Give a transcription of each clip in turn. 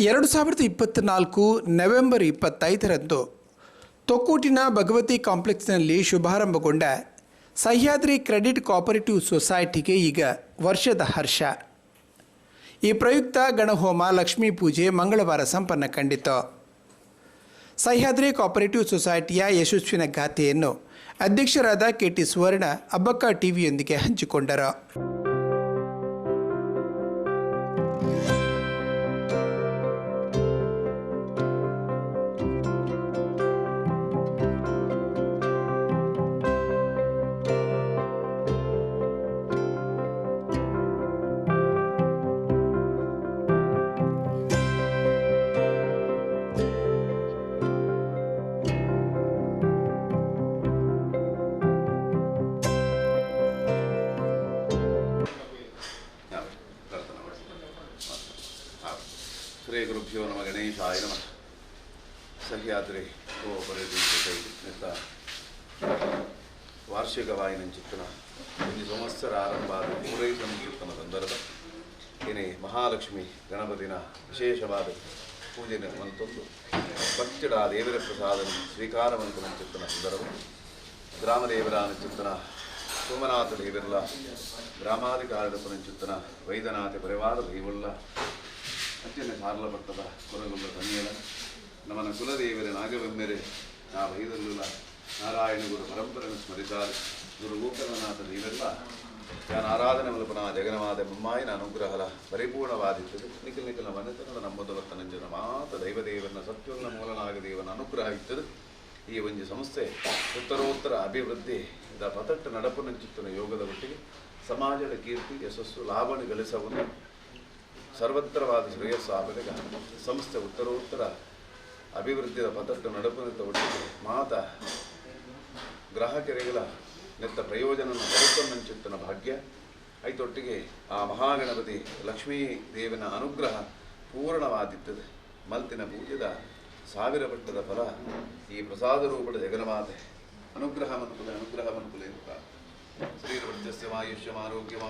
ಎರಡು ಸಾವಿರದ ಇಪ್ಪತ್ತ್ನಾಲ್ಕು ನವೆಂಬರ್ ಇಪ್ಪತ್ತೈದರಂದು ತೊಕ್ಕೂಟಿನ ಭಗವತಿ ಕಾಂಪ್ಲೆಕ್ಸ್ನಲ್ಲಿ ಶುಭಾರಂಭಗೊಂಡ ಸಹ್ಯಾದ್ರಿ ಕ್ರೆಡಿಟ್ ಕೋಆಪರೇಟಿವ್ ಸೊಸೈಟಿಗೆ ಈಗ ವರ್ಷದ ಹರ್ಷ. ಈ ಪ್ರಯುಕ್ತ ಗಣಹೋಮ, ಲಕ್ಷ್ಮೀ ಪೂಜೆ ಮಂಗಳವಾರ ಸಂಪನ್ನ ಕಂಡಿತು. ಸಹ್ಯಾದ್ರಿ ಕೋಆಪರೇಟಿವ್ ಸೊಸೈಟಿಯ ಯಶಸ್ವಿನ ಗಾಥೆಯನ್ನು ಅಧ್ಯಕ್ಷರಾದ ಕೆ ಟಿ ಸುವರ್ಣ, ಅಬ್ಬಕ್ಕ ಟಿವಿಯೊಂದಿಗೆ ಹಂಚಿಕೊಂಡರು. ಗುರುಭ್ಯೋ ನಮ ಗಣೇಶಾಯ ನಮ ಸಹ್ಯಾದ್ರಿ ಕೋಆಪರೇಟಿವ್ ಸೊಸೈಟಿ ನೆತ್ತ ವಾರ್ಷಿಕವಾಯಿನ ಚಿತ್ರಣ ಒಂದು ಸಂವತ್ಸರ ಆರಂಭಾದ ಪೂರೈ ಕೀರ್ತನ ಸಂದರ್ಭ ಏನೇ ಮಹಾಲಕ್ಷ್ಮಿ ಗಣಪತಿನ ವಿಶೇಷವಾದ ಪೂಜೆ ಮಂತೊಂದು ಭಕ್ತಿಡ ದೇವರ ಪ್ರಸಾದನ ಸ್ವೀಕಾರವಂತನ ಚಿತ್ರನ ಸಂದರ್ಭ ಗ್ರಾಮದೇವರ ಚಿತ್ರನ ಸೋಮನಾಥ ದೇವಿರ್ಲ ಗ್ರಾಮಾಧಿಕಾರದ ಚಿತ್ತನ ವೈದ್ಯನಾಥ ಪರಿವಾರ ಅತ್ಯಂತ ಸಾರಲಪಟ್ಟದ ಕೊರಗುಲ್ಲ ತನಿಯಲ ನಮನ ಕುಲದೇವರ ನಾಗವೆಮ್ಮೆರೆ ನಾ ವೈದಲ್ಲ ನಾರಾಯಣ ಗುರು ಪರಂಪರೆಯನ್ನು ಸ್ಮರಿಸಾರು. ಗುರು ಗೋಕರ್ಣನಾಥ ನೀವೆಲ್ಲ ಯಾನ ಆರಾಧನೆ ಮಲಪನ ಜಗನವಾದ ಬೊಮ್ಮಾಯಿನ ಅನುಗ್ರಹಲ ಪರಿಪೂರ್ಣವಾದಿತ್ತು ನಿಖಿಲ್ ನಿಖಿಲ ವನತನದ ನಮ್ಮದೊಲತ್ತ ನಂಜನ ಮಾತ ದೈವದೇವನ ಸತ್ಯಗಳ ಮೂಲನಾಗ ದೇವನ ಅನುಗ್ರಹ ಇತ್ತದು. ಈ ಒಂದು ಸಂಸ್ಥೆ ಉತ್ತರೋತ್ತರ ಅಭಿವೃದ್ಧಿ ಇದ ಪತಟ್ಟ ನಡಪು ಯೋಗದ ಒಟ್ಟಿಗೆ ಸಮಾಜದ ಕೀರ್ತಿ, ಯಶಸ್ಸು ಲಾಭವನ್ನು ಗಳಿಸವನ್ನು ಸರ್ವತ್ರವಾದ ಶ್ರೇಯಸ್ಸು ಆಬಲಿಗ ಸಂಸ್ಥೆ ಉತ್ತರೋತ್ತರ ಅಭಿವೃದ್ಧಿಯ ಪತಟ್ಟು ನಡಪುನಿತ ಒಟ್ಟಿಗೆ ಮಾತ ಗ್ರಾಹಕರಿಗಳ ನೆತ್ತ ಪ್ರಯೋಜನ ಬದುಕನ್ನಂಚುತ್ತನ ಭಾಗ್ಯ. ಐತೊಟ್ಟಿಗೆ ಆ ಮಹಾಗಣಪತಿ ಲಕ್ಷ್ಮೀ ದೇವನ ಅನುಗ್ರಹ ಪೂರ್ಣವಾದಿತ್ತದೆ. ಮಲ್ತಿನ ಪೂಜೆದ ಸಾವಿರ ಪಟ್ಟದ ಫಲ ಈ ಪ್ರಸಾದ ರೂಪದ ಜಗನ್ಮಾತೆ. ಅನುಗ್ರಹ ಮನುಕುಲ ಅನುಗ್ರಹ ಮನುಕುಲ ಎಂಬ ಆಯುಷ್ಯ ಆಯುಷ್ಯಂ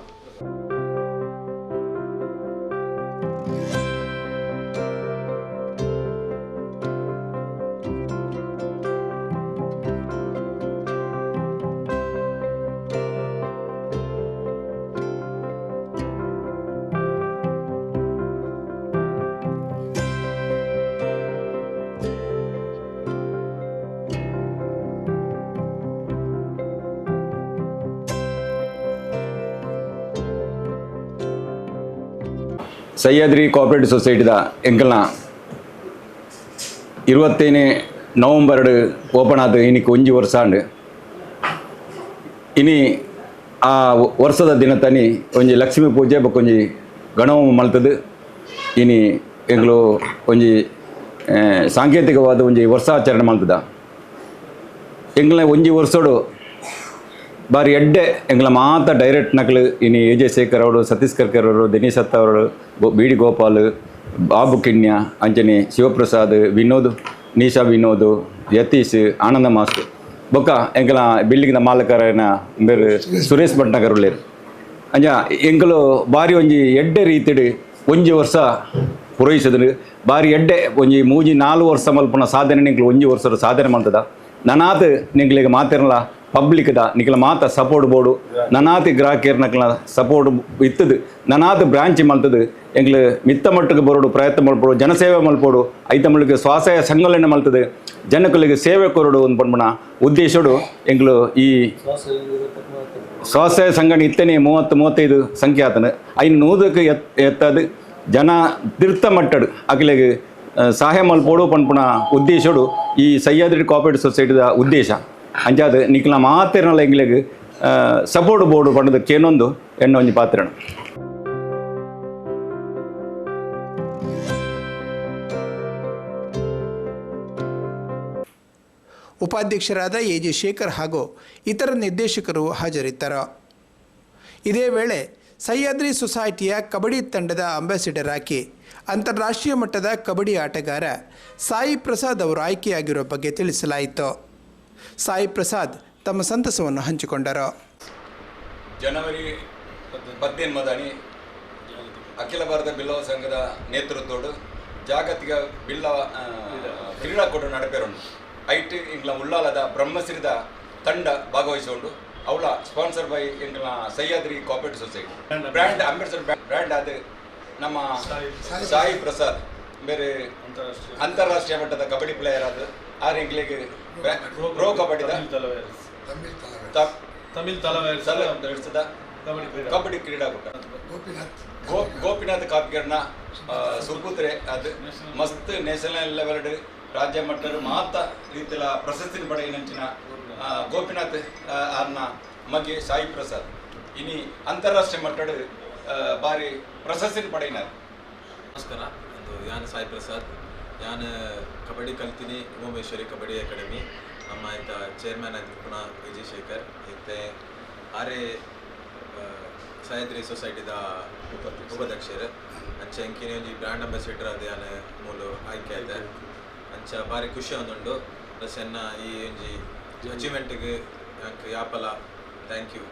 சையாத்ரி கோஆப்ரேட்டிவ் சொசைட்டி தான் எங்கெல்லாம் இருபத்தேழு ನವಂಬರ್ಡು ಓಪನ್ ಆದ ಇನಿ ಒಂಜಿ ವರ್ಷ ಆಂಡು ಇನಿ ಆ ವರ್ಷದ ದಿನ ತನಿ ಒಂಜಿ ಲಕ್ಷ್ಮಿ ಪೂಜೆ ಬೊಕೊಂಜಿ ಗಣಹೋಮ ಮಲ್ತದು ಇನಿ ಎಂಗ್ಲು ಒಂಜಿ ಸಾಂಕೇತಿಕವಾದ ಒಂಜಿ ವರ್ಷಾಚರಣೆ ಮಲ್ತದ ಎಂಗ್ಲ ಒಂಜಿ ವರ್ಷಡು ಬಾರಿ ಎಡ್ಡೆ, ಎಂಗ್ಲ ಮಾತ ಡೈರೆಕ್ಟ್ ನಕಲು ಇನಿ ಎ ಜೆ ಶೇಖರ್ ಅವರು ಹತ್ತ ಅವರು ಗೋ- B D Gopal, Babu Kinya Anjani Shivaprasad, Vinod, Nisha Vinod, Yathish, Ananda master. ಬೊಕ್ಕ ಎಂಕಲ ಬಿಲ್ಡಿಂಗ್ದ ಮಾಲಕರನ ಬೇರೆ ಸುರೇಶ್ ಭಟ್ನಗರ್ ಉಳ್ಳೇರು ಅಂಜ ಎಂಕಲು ಬಾರಿ ಒಂಜಿ ಎಡ್ಡೆ ರೀತಿಡ್ ಒಂಜಿ ವರ್ಷ ಪೂರೈಸಿದ್ರು ಬಾರಿ ಎಡ್ಡೆ, ಒಂಜಿ ಮೂಜಿ ನಾಲ್ಕು ವರ್ಷ ಮಲ್ಪನ ಸಾಧನೆ ನಿಂಕ್ಲು ಒಂಜಿ ವರ್ಷದ ಸಾಧನೆ ಮಾಡ್ತದ. ನನಾತ್ ನಿಂಕ್ಲಿಗೆ ಮಾತಿರಲ್ಲ ಪಬ್ಲಿಕ್ದ ನಿಕ್ಲ ಮಾತ ಸಪೋರ್ಟ್ ಬೋಡು ನನಾತಿ ಗ್ರಾಹಕರ್ ನಕ್ಲ ಸಪೋರ್ಟ್ ಇತ್ತದು ನನಾತ್ ಬ್ರಾಂಚ್ ಮಲ್ತದು ಎಂಗ್ಲು ಮಿತ್ತ ಮಟ್ಟಕ್ಕೆ ಬರೋಡು ಪ್ರಯತ್ನ ಮಲ್ಪೋಡು ಜನಸೇವೆ ಮಲ್ಪೋಡು ಐತ ಮಳಿಗೆ ಸ್ವಾಸಯ ಸಂಘಲನೆ ಮಲ್ತದೆ ಜನಗಳಿಗೆ ಸೇವೆ ಕೊರಡು ಒಂದು ಪಣ್ಮಣ ಉದ್ದೇಶಡು ಎಂಗ್ಲು ಈ ಸ್ವಸಹಾಯ ಸಂಘಟನೆ ಇತ್ತನೇ ಮೂವತ್ತು ಮೂವತ್ತೈದು ಸಂಖ್ಯೆ ಆತನ. ಐನು ನೂದಕ್ಕೆ ಎತ್ ಎತ್ತದು ಜನ ತೀರ್ಥ ಮಟ್ಟಡು ಅಕಲಿಗೆ ಸಹಾಯ ಮಲ್ಪೋಡು ಪನ್ಪುಣ ಉದ್ದೇಶಡು ಈ ಸಹ್ಯಾದ್ರಿ ಕೋಆಪರೇಟಿವ್ ಸೊಸೈಟಿದ ಉದ್ದೇಶ. ಅಂಚಾದ ನಿಕ್ಲ ಮಾತಿರಲ್ಲ ಎಂಗ್ಲೆಗ್ ಸಪೋರ್ಟ್ ಬೋರ್ಡ್ ಪಂಡದ ಕೇನೊಂದು ಎಣ್ಣೆ ಒಂಜಿ ಉಪಾಧ್ಯಕ್ಷರಾದ ಎ ಜಿ ಶೇಖರ್ ಹಾಗೂ ಇತರ ನಿರ್ದೇಶಕರು ಹಾಜರಿದ್ದರು. ಇದೇ ವೇಳೆ ಸಹ್ಯಾದ್ರಿ ಸೊಸೈಟಿಯ ಕಬಡ್ಡಿ ತಂಡದ ಅಂಬಾಸಿಡರ್ ಆಗಿ ಅಂತಾರಾಷ್ಟ್ರೀಯ ಮಟ್ಟದ ಕಬಡ್ಡಿ ಆಟಗಾರ ಸಾಯಿ ಪ್ರಸಾದ್ ಅವರು ಆಯ್ಕೆಯಾಗಿರೋ ಬಗ್ಗೆ ತಿಳಿಸಲಾಯಿತು. ಸಾಯಿ ಪ್ರಸಾದ್ ತಮ್ಮ ಸಂತಸವನ್ನು ಹಂಚಿಕೊಂಡರು. ಜನವರಿ ಪದ್ದೆನ್ಮದನಿ ಅಖಿಲ ಭಾರತ ಬಿಲ್ಲವ ಸಂಘದ ನೇತೃತ್ವೋಡು ಜಾಗತಿಕ ಬಿಲ್ಲ ಕ್ರೀಡಾಕೂಟ ನಡೆಪೇರುಂಡು ಐಟ್ ಇಂಗ್ಲ ಉಳ್ಳಾಲದ ಬ್ರಹ್ಮಶ್ರೀದ ತಂಡ ಭಾಗವಹಿಸಿಕೊಂಡು ಅವಳ sponsor by ಇಂಗ್ಲ Sahyadri cooperative society. Brand Ambedkar brand ಆದ ನಮ್ಮ ಸಾಯಿ ಪ್ರಸಾದ್. ಬೇರೆ ಅಂತಾರಾಷ್ಟ್ರೀಯ ಮಟ್ಟದ ಕಬಡ್ಡಿ ಪ್ಲೇಯರ್ ಅದು ಆ ಇಂಗ್ಲಿಗೆ ಪ್ರೋ ಕಬಡ್ಡಿ ತಮಿಳ್ ನಡೆಸಿದ ಕಬಡ್ಡಿ ಕ್ರೀಡಾ. ಕಬಡ್ಡಿ ಕ್ರೀಡಾಕೂಟ. ಗೋಪಿನಾಥ್. ಕಾಪಿಗರ್ನ ಸುಪುತ್ರೆ ಅದು ಮಸ್ತ್ ನ್ಯಾಷನಲ್ ಲೆವೆಲ್ ರಾಜ್ಯ ಮಟ್ಟದ ಮಾತ ರೀತಿಯ ಪ್ರಶಸ್ತಿ ಪಡೆಯಿನಂಚಿನ ಆ, ಗೋಪಿನಾಥ್ ಅನ್ನ ಆರ್ನ ಮಗೆ ಸಾಯಿ ಪ್ರಸಾದ್. ಇನಿ ಅಂತಾರಾಷ್ಟ್ರೀಯ ಮಟ್ಟದ ಆ, ಬಾರಿ ಪ್ರಶಸ್ತಿ ಪಡೆಯಿನಾರ್ ನಮಸ್ಕಾರ. ಯಾನ್ ಸಾಯಿ ಪ್ರಸಾದ್, ಯಾನ್ ಕಬಡ್ಡಿ ಕಲ್ತೀನಿ ಉಮೇಶ್ವರಿ ಕಬಡ್ಡಿ ಅಕಾಡೆಮಿ, ನಮ್ಮ ಆಯ್ತ ಚೇರ್ಮನ್ ಆಯ್ತು ಪುನಃ ವಿಜಯ್ ಶೇಖರ್ ಮತ್ತೆ ಆರೆ ಸೊಸೈಟಿದ ಉಪಾಧ್ಯಕ್ಷರು, ಅಂಚ ಎಂಕಿನ ಒಂಜಿ ಬ್ರ್ಯಾಂಡ್ ಅಂಬಾಸಿಡರ್ ಅದು ಯಾನ್ ಮೂಲು ಆಯ್ಕೆ ಆಯ್ತು. ಅಂಚ ಭಾರಿ ಖುಷಿ ಒಂದುಂಡು ಪ್ಲಸ್ ಎನ್ನ ಈ ಒಂಜಿ ಅಚೀವ್ಮೆಂಟ್ಗೆ ಯಾಪಲ ಥ್ಯಾಂಕ್ ಯು